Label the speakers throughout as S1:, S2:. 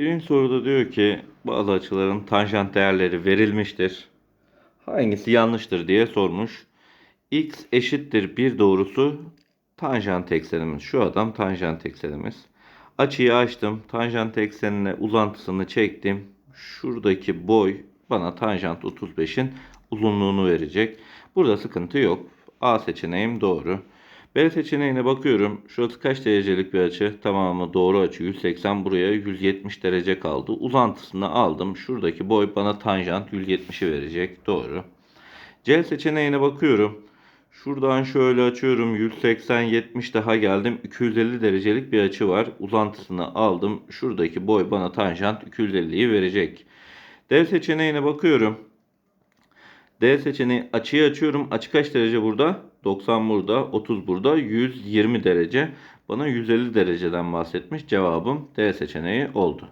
S1: Birinci soruda diyor ki bazı açıların tanjant değerleri verilmiştir. Hangisi yanlıştır diye sormuş. X eşittir bir doğrusu tanjant eksenimiz. Şu adam tanjant eksenimiz. Açıyı açtım. Tanjant eksenine uzantısını çektim. Şuradaki boy bana tanjant 35'in uzunluğunu verecek. Burada sıkıntı yok. A seçeneğim doğru. B seçeneğine bakıyorum. Şurası kaç derecelik bir açı? Tamamı doğru açı 180. Buraya 170 derece kaldı. Uzantısını aldım. Şuradaki boy bana tanjant 170'i verecek. Doğru. C seçeneğine bakıyorum. Şuradan şöyle açıyorum. 180 70 daha geldim. 250 derecelik bir açı var. Uzantısını aldım. Şuradaki boy bana tanjant 250'yi verecek. D seçeneğine bakıyorum. D seçeneği açıyı açıyorum. Açı kaç derece burada? 90 burada, 30 burada, 120 derece. Bana 150 dereceden bahsetmiş. Cevabım D seçeneği oldu.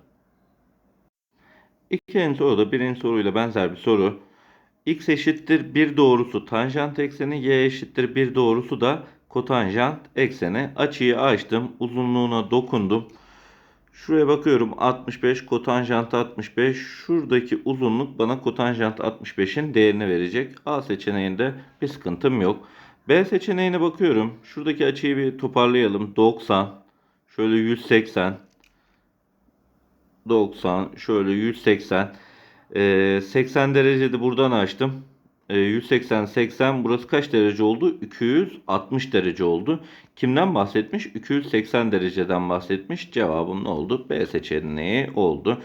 S1: İkinci soruda birinci soruyla benzer bir soru. X eşittir bir doğrusu tanjant ekseni, Y eşittir bir doğrusu da kotanjant ekseni. Açıyı açtım, uzunluğuna dokundum. Şuraya bakıyorum 65 kotanjant 65. Şuradaki uzunluk bana kotanjant 65'in değerini verecek. A seçeneğinde bir sıkıntım yok. B seçeneğine bakıyorum. Şuradaki açıyı bir toparlayalım. 90. Şöyle 180. 90. Şöyle 180. Ee, 80 derecede buradan açtım. Ee, 180 80 burası kaç derece oldu? 260 derece oldu. Kimden bahsetmiş? 280 dereceden bahsetmiş. Cevabım ne oldu? B seçeneği oldu.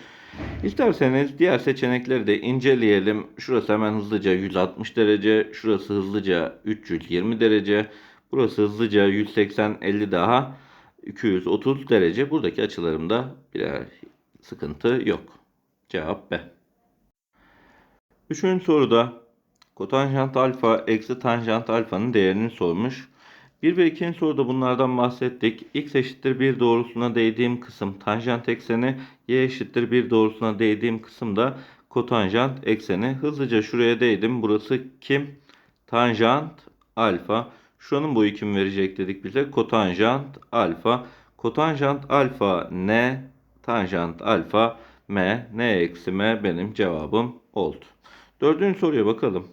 S1: İsterseniz diğer seçenekleri de inceleyelim. Şurası hemen hızlıca 160 derece, şurası hızlıca 320 derece, burası hızlıca 180 50 daha 230 derece. Buradaki açılarımda birer sıkıntı yok. Cevap B. Üçüncü soruda kotanjant alfa eksi tanjant alfanın değerini sormuş. 1 ve 2. soruda bunlardan bahsettik. X eşittir 1 doğrusuna değdiğim kısım tanjant ekseni, Y eşittir 1 doğrusuna değdiğim kısım da kotanjant ekseni. Hızlıca şuraya değdim. Burası kim? Tanjant alfa. Şuranın boyu kim verecek dedik bize? Kotanjant alfa. Kotanjant alfa ne? Tanjant alfa m. N eksi m benim cevabım oldu. Dördüncü soruya bakalım.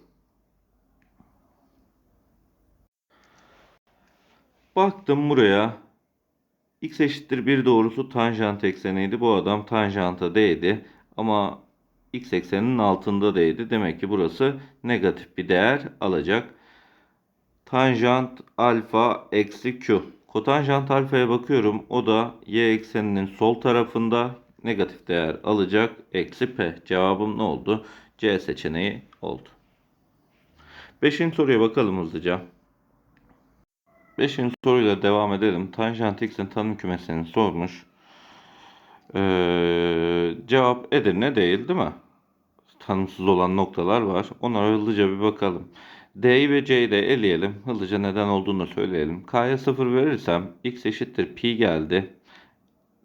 S1: Baktım buraya. X eşittir 1 doğrusu tanjant ekseniydi. Bu adam tanjanta değdi. Ama x ekseninin altında değdi. Demek ki burası negatif bir değer alacak. Tanjant alfa eksi q. Kotanjant alfaya bakıyorum. O da y ekseninin sol tarafında negatif değer alacak. Eksi p. Cevabım ne oldu? C seçeneği oldu. Beşinci soruya bakalım hızlıca. Beşinci soruyla devam edelim. Tanjant x'in tanım kümesini sormuş. Ee, cevap Edirne değil değil mi? Tanımsız olan noktalar var. Onlara hızlıca bir bakalım. D'yi ve C'yi de eleyelim. Hızlıca neden olduğunu söyleyelim. K'ya 0 verirsem x eşittir pi geldi.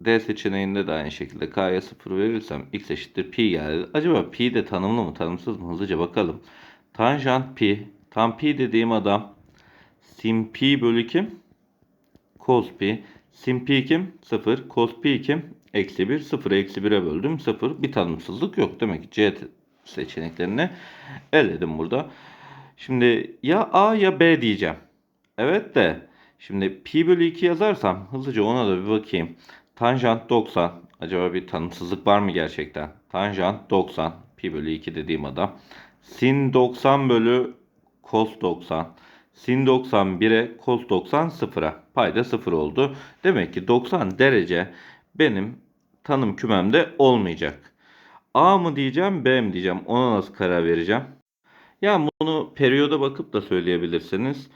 S1: D seçeneğinde de aynı şekilde K'ya 0 verirsem x eşittir pi geldi. Acaba pi de tanımlı mı tanımsız mı? Hızlıca bakalım. Tanjant pi. Tam pi dediğim adam sin pi bölü kim? Cos pi. Sin pi kim? 0. Cos pi kim? Eksi 1. 0 eksi 1'e böldüm. 0. Bir tanımsızlık yok. Demek ki C seçeneklerini eledim burada. Şimdi ya A ya B diyeceğim. Evet de şimdi pi bölü 2 yazarsam hızlıca ona da bir bakayım. Tanjant 90. Acaba bir tanımsızlık var mı gerçekten? Tanjant 90. Pi bölü 2 dediğim adam. Sin 90 bölü cos 90. Sin 90 1'e cos 90 0'a. Payda 0 oldu. Demek ki 90 derece benim tanım kümemde olmayacak. A mı diyeceğim B mi diyeceğim ona nasıl karar vereceğim? Yani bunu periyoda bakıp da söyleyebilirsiniz.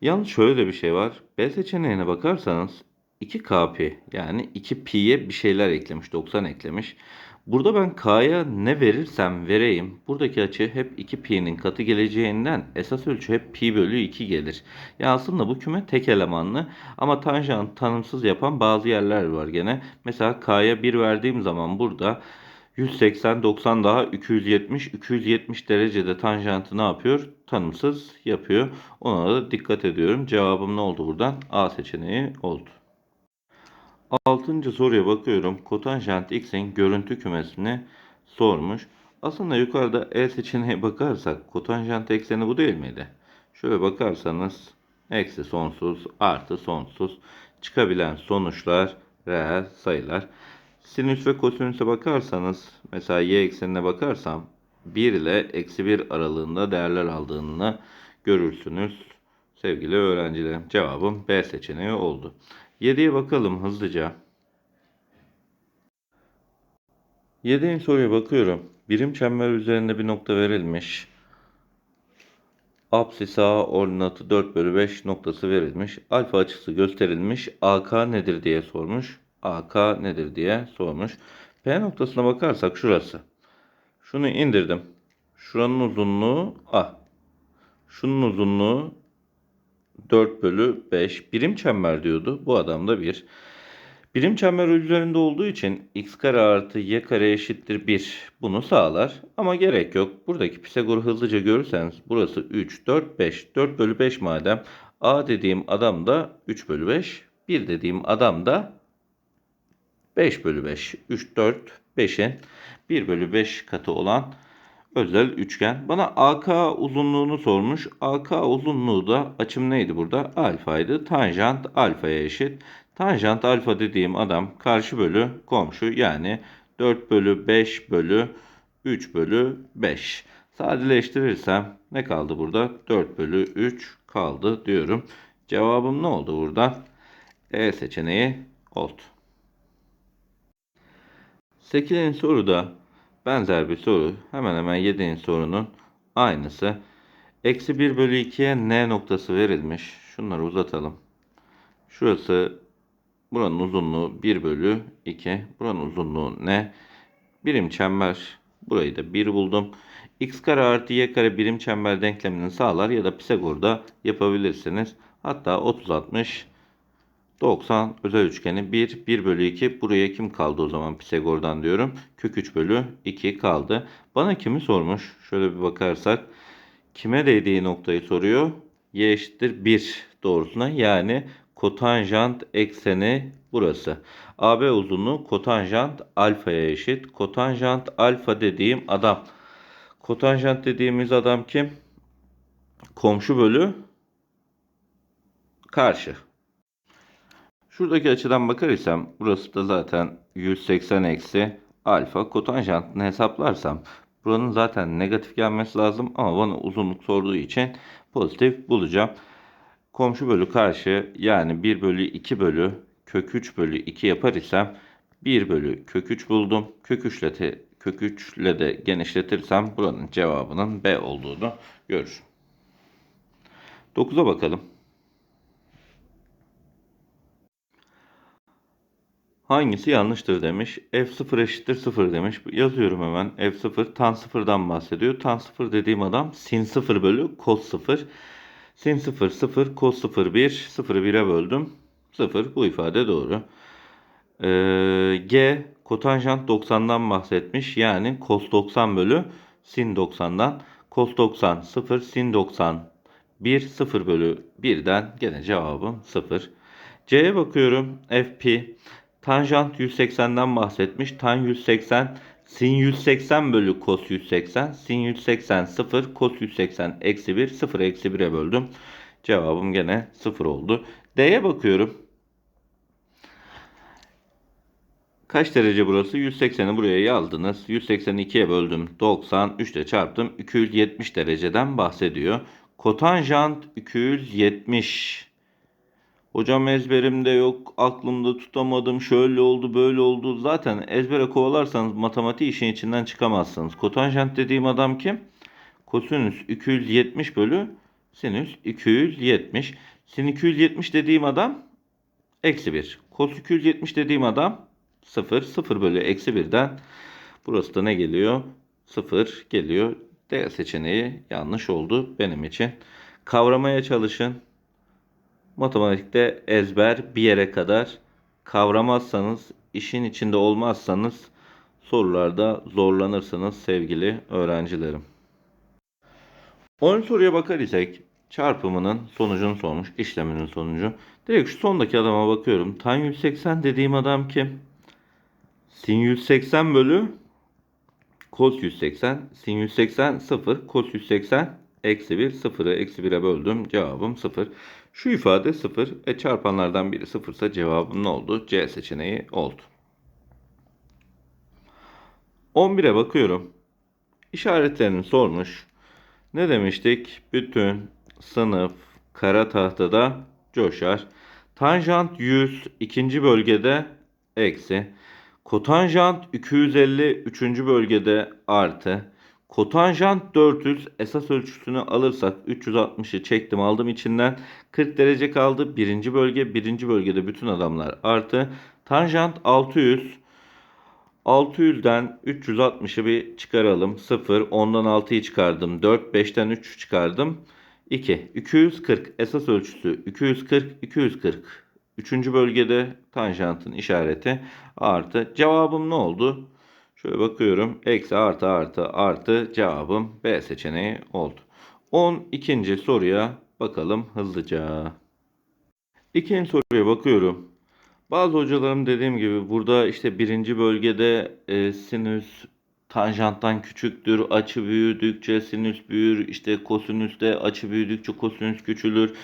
S1: Yalnız şöyle de bir şey var. B seçeneğine bakarsanız 2kp yani 2pi'ye bir şeyler eklemiş 90 eklemiş. Burada ben k'ya ne verirsem vereyim buradaki açı hep 2pi'nin katı geleceğinden esas ölçü hep pi bölü 2 gelir. Ya aslında bu küme tek elemanlı ama tanjant tanımsız yapan bazı yerler var gene. Mesela k'ya 1 verdiğim zaman burada 180 90 daha 270 270 derecede tanjantı ne yapıyor? Tanımsız yapıyor. Ona da dikkat ediyorum. Cevabım ne oldu buradan? A seçeneği oldu. Altıncı soruya bakıyorum. Kotanjant x'in görüntü kümesini sormuş. Aslında yukarıda E seçeneğe bakarsak kotanjant ekseni bu değil miydi? Şöyle bakarsanız eksi sonsuz artı sonsuz çıkabilen sonuçlar reel sayılar. Sinüs ve kosinüse bakarsanız mesela y eksenine bakarsam 1 ile eksi 1 aralığında değerler aldığını görürsünüz. Sevgili öğrencilerim cevabım B seçeneği oldu. 7'ye bakalım hızlıca. 7. soruya bakıyorum. Birim çember üzerinde bir nokta verilmiş. Apsis A ordinatı 4 bölü 5 noktası verilmiş. Alfa açısı gösterilmiş. AK nedir diye sormuş. AK nedir diye sormuş. P noktasına bakarsak şurası. Şunu indirdim. Şuranın uzunluğu A. Şunun uzunluğu 4 bölü 5. Birim çember diyordu. Bu adam da 1. Birim çember üzerinde olduğu için x kare artı y kare eşittir 1. Bunu sağlar ama gerek yok. Buradaki Pisagor'u hızlıca görürseniz burası 3, 4, 5. 4 bölü 5 madem a dediğim adam da 3 bölü 5. 1 dediğim adam da 5 bölü 5. 3, 4, 5'in 1 bölü 5 katı olan özel üçgen. Bana AK uzunluğunu sormuş. AK uzunluğu da açım neydi burada? Alfaydı. Tanjant alfaya eşit. Tanjant alfa dediğim adam karşı bölü komşu yani 4 bölü 5 bölü 3 bölü 5. Sadeleştirirsem ne kaldı burada? 4 bölü 3 kaldı diyorum. Cevabım ne oldu burada? E seçeneği oldu. 8. soruda benzer bir soru. Hemen hemen 7. sorunun aynısı. Eksi 1 bölü 2'ye n noktası verilmiş. Şunları uzatalım. Şurası buranın uzunluğu 1 bölü 2. Buranın uzunluğu ne? Birim çember. Burayı da 1 buldum. x kare artı y kare birim çember denklemini sağlar ya da Pisagor'da yapabilirsiniz. Hatta 30 60 90 özel üçgeni 1 1 bölü 2 buraya kim kaldı o zaman Pisagor'dan diyorum. Kök 3 bölü 2 kaldı. Bana kimi sormuş? Şöyle bir bakarsak kime değdiği noktayı soruyor. Y eşittir 1 doğrusuna yani kotanjant ekseni burası. AB uzunluğu kotanjant alfaya eşit. Kotanjant alfa dediğim adam. Kotanjant dediğimiz adam kim? Komşu bölü karşı. Şuradaki açıdan bakar isem burası da zaten 180 eksi alfa kotanjantını hesaplarsam buranın zaten negatif gelmesi lazım ama bana uzunluk sorduğu için pozitif bulacağım. Komşu bölü karşı yani 1 bölü 2 bölü kök 3 bölü 2 yapar isem 1 bölü kök 3 buldum. Kök 3 ile, kök 3 ile de genişletirsem buranın cevabının B olduğunu görürüm. 9'a bakalım. Hangisi yanlıştır demiş. F0 eşittir 0 demiş. Yazıyorum hemen. F0 tan 0'dan bahsediyor. Tan 0 dediğim adam sin 0 bölü cos 0. Sin 0 0 cos 0 1. 0'ı 1'e böldüm. 0 bu ifade doğru. Ee, G kotanjant 90'dan bahsetmiş. Yani cos 90 bölü sin 90'dan. Cos 90 0 sin 90 1 0 bölü 1'den gene cevabım 0. C'ye bakıyorum. FP Tanjant 180'den bahsetmiş. Tan 180 sin 180 bölü cos 180. Sin 180 0 cos 180 eksi 1 0 eksi 1'e böldüm. Cevabım gene 0 oldu. D'ye bakıyorum. Kaç derece burası? 180'i buraya yazdınız. 182'ye böldüm. 90. 3 ile çarptım. 270 dereceden bahsediyor. Kotanjant 270 Hocam ezberimde yok, aklımda tutamadım, şöyle oldu, böyle oldu. Zaten ezbere kovalarsanız matematik işin içinden çıkamazsınız. Kotanjant dediğim adam kim? Kosinüs 270 bölü sinüs 270. Sin 270 dediğim adam eksi 1. Kos 270 dediğim adam 0. 0 bölü eksi 1'den burası da ne geliyor? 0 geliyor. D seçeneği yanlış oldu benim için. Kavramaya çalışın. Matematikte ezber bir yere kadar kavramazsanız, işin içinde olmazsanız sorularda zorlanırsınız sevgili öğrencilerim. 10 soruya bakar isek çarpımının sonucunu sormuş. işleminin sonucu. Direkt şu sondaki adama bakıyorum. Tan 180 dediğim adam kim? Sin 180 bölü cos 180. Sin 180 0. Cos 180 eksi 1. 0'ı eksi 1'e böldüm. Cevabım 0. Şu ifade 0. E çarpanlardan biri 0 ise cevabım ne oldu? C seçeneği oldu. 11'e bakıyorum. İşaretlerini sormuş. Ne demiştik? Bütün sınıf kara tahtada coşar. Tanjant 100 ikinci bölgede eksi. Kotanjant 250 üçüncü bölgede artı. Kotanjant 400 esas ölçüsünü alırsak 360'ı çektim aldım içinden 40 derece kaldı. Birinci bölge birinci bölgede bütün adamlar artı. Tanjant 600 600'den 360'ı bir çıkaralım. 0, 10'dan 6'yı çıkardım. 4, 5'ten 3 çıkardım. 2, 240 esas ölçüsü 240, 240. Üçüncü bölgede tanjantın işareti artı. Cevabım ne oldu? Şöyle bakıyorum. Eksi artı artı artı cevabım B seçeneği oldu. 12. soruya bakalım hızlıca. İkinci soruya bakıyorum. Bazı hocalarım dediğim gibi burada işte birinci bölgede e, sinüs tanjanttan küçüktür. Açı büyüdükçe sinüs büyür. İşte kosinüste açı büyüdükçe kosinüs küçülür.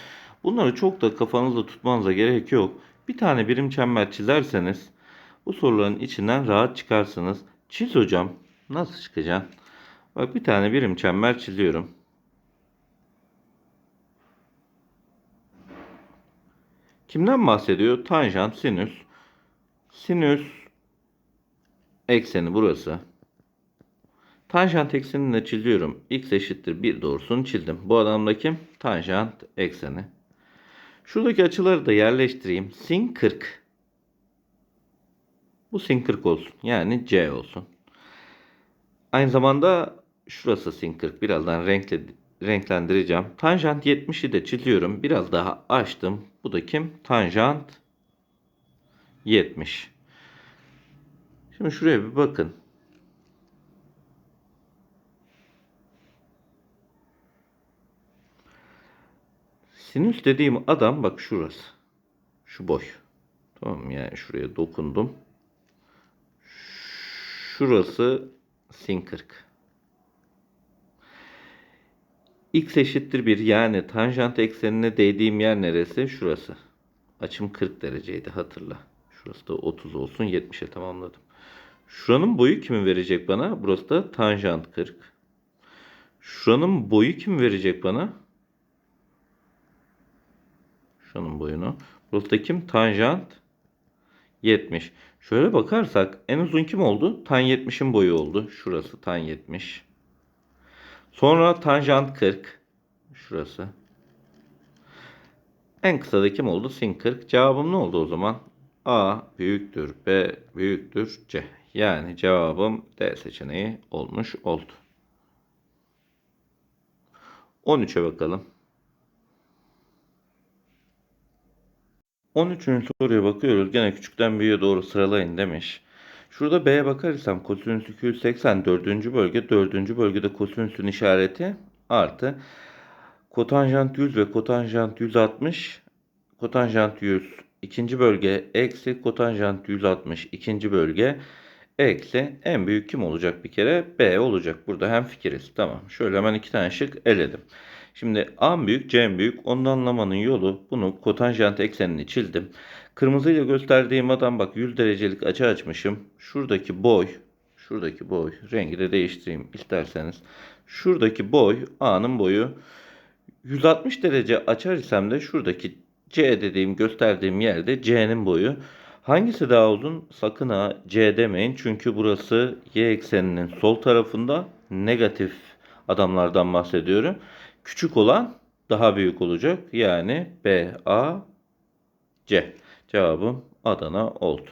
S1: Bunları çok da kafanızda tutmanıza gerek yok. Bir tane birim çember çizerseniz bu soruların içinden rahat çıkarsınız. Çiz hocam. Nasıl çıkacaksın? Bak bir tane birim çember çiziyorum. Kimden bahsediyor? Tanjant, sinüs. Sinüs ekseni burası. Tanjant eksenini de çiziyorum. X eşittir 1 doğrusunu çizdim. Bu adamda kim? Tanjant ekseni. Şuradaki açıları da yerleştireyim. Sin 40. Bu sin 40 olsun. Yani C olsun. Aynı zamanda şurası sin 40. Birazdan renkle, renklendireceğim. Tanjant 70'i de çiziyorum. Biraz daha açtım. Bu da kim? Tanjant 70. Şimdi şuraya bir bakın. Sinüs dediğim adam bak şurası. Şu boy. Tamam yani şuraya dokundum. Şurası sin 40. X eşittir 1 yani tanjant eksenine değdiğim yer neresi? Şurası. Açım 40 dereceydi hatırla. Şurası da 30 olsun 70'e tamamladım. Şuranın boyu kimi verecek bana? Burası da tanjant 40. Şuranın boyu kim verecek bana? Şunun boyunu. Burası da kim? Tanjant 70. Şöyle bakarsak en uzun kim oldu? Tan 70'in boyu oldu. Şurası tan 70. Sonra tanjant 40. Şurası. En kısa da kim oldu? Sin 40. Cevabım ne oldu o zaman? A büyüktür, B büyüktür, C. Yani cevabım D seçeneği olmuş oldu. 13'e bakalım. 13. soruya bakıyoruz. Gene küçükten büyüğe doğru sıralayın demiş. Şurada B'ye bakarsam kosinüs 280 dördüncü bölge. Dördüncü bölgede kosinüsün işareti artı. Kotanjant 100 ve kotanjant 160. Kotanjant 100 ikinci bölge eksi kotanjant 160 ikinci bölge eksi en büyük kim olacak bir kere? B olacak. Burada hem fikiriz. Tamam. Şöyle hemen iki tane şık eledim. Şimdi A büyük, C büyük. Onu anlamanın yolu bunu kotanjant eksenini çizdim. Kırmızıyla gösterdiğim adam bak 100 derecelik açı açmışım. Şuradaki boy, şuradaki boy rengi de değiştireyim isterseniz. Şuradaki boy A'nın boyu 160 derece açar isem de şuradaki C dediğim gösterdiğim yerde C'nin boyu. Hangisi daha uzun? Sakın ha C demeyin. Çünkü burası Y ekseninin sol tarafında negatif adamlardan bahsediyorum. Küçük olan daha büyük olacak. Yani B, A, C. Cevabım Adana oldu.